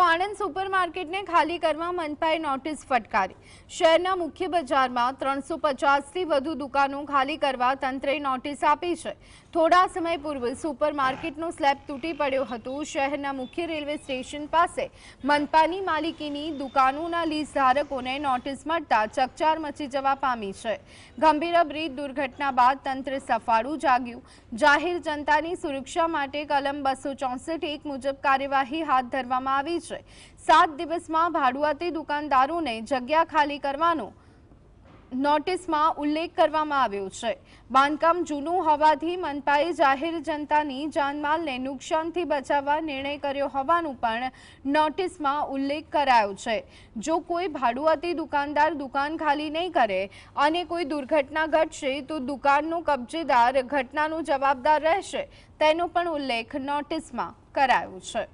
તો આણંદ સુપરમાર્કેટને ખાલી કરવા મનપાએ નોટિસ ફટકારી. શહેરના મુખ્ય બજારમાં ત્રણસો પચાસથી વધુ દુકાનો ખાલી કરવા તંત્રે નોટિસ આપી છે. થોડા સમય પૂર્વે સુપરમાર્કેટનું સ્લેબ તૂટી પડ્યો હતો. શહેરના મુખ્ય રેલવે સ્ટેશન પાસે મનપાની માલિકીની દુકાનોના લીઝ ધારકોને નોટિસ મળતા ચકચાર મચી જવા પામી છે. ગંભીર બ્રિજ દુર્ઘટના બાદ તંત્ર સફાળું જાગ્યું. જાહેર જનતાની સુરક્ષા માટે કલમ બસો ચોસઠ એક મુજબ કાર્યવાહી હાથ ધરવામાં આવી છે સાત દિવસમાં ભાડુઆતી દુકાનદારોને જગ્યા ખાલી કરવાનો નોટિસમાં ઉલ્લેખ કરવામાં આવ્યો છે. બાંધકામ જૂનું હોવાથી મનપાએ જાહેર જનતાની જાનમાલને નુકસાનથી બચાવવા નિર્ણય કર્યો હોવાનું પણ નોટિસમાં ઉલ્લેખ કરાયો છે. જો કોઈ ભાડુઆતી દુકાનદાર દુકાન ખાલી નહીં કરે અને કોઈ દુર્ઘટના ઘટશે તો દુકાનનો કબજેદાર ઘટનાનો જવાબદાર રહેશે, તેનો પણ ઉલ્લેખ નોટિસમાં કરાયો છે.